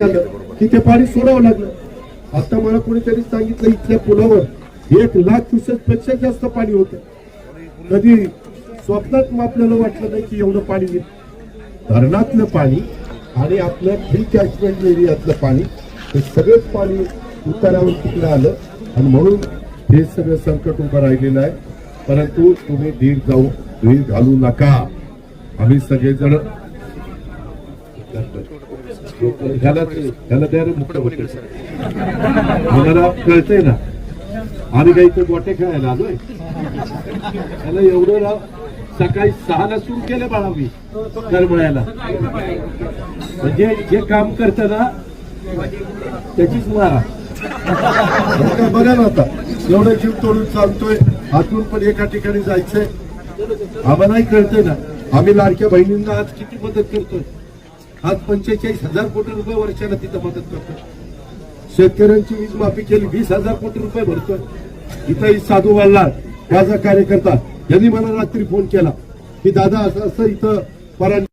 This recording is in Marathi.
की ते पाणी सोडावं लागलं. आता मला कोणीतरी सांगितलं इथल्या पुलावर एक लाख क्युसेकपेक्षा जास्त पाणी होत. कधी स्वप्नात आपल्याला वाटलं नाही की एवढं पाणी येत धरणातलं पाणी आणि आपलं फ्री कॅचमेंट एरियातलं पाणी हे सगळंच पाणी उतारावर तिकडे आलं. आणि म्हणून हे सगळं संकट उभं राहिलेलं आहे. परंतु तुम्ही धीर जाऊ धीर घालू नका. आम्ही सगळेजण ह्याला ह्याला द्या रे मुक्त मला कळतंय ना. आम्ही काही ते गोटे खेळायला आलोय. त्याला एवढं राव सकाळी सहाला सुरू केलं बाळा मी करमळ्याला. म्हणजे जे काम करत ना त्याचीच मारा. बघा ना आता. एवढं जीव तोडून चालतोय. आतून पण एका ठिकाणी जायचंय. आम्हालाही कळतंय ना. आम्ही लाडक्या बहिणींना आज किती मदत करतोय. आज पंचेचाळीस हजार कोटी रुपये वर्षाला तिथं मदत करतो शेतकऱ्यांची वीज माफी केली वीस हजार कोटी रुपये भरतोय. इथं साधू वाल्लार माझा कार्यकर्ता यांनी मला रात्री फोन केला. की दादा असं असं इथं परांनी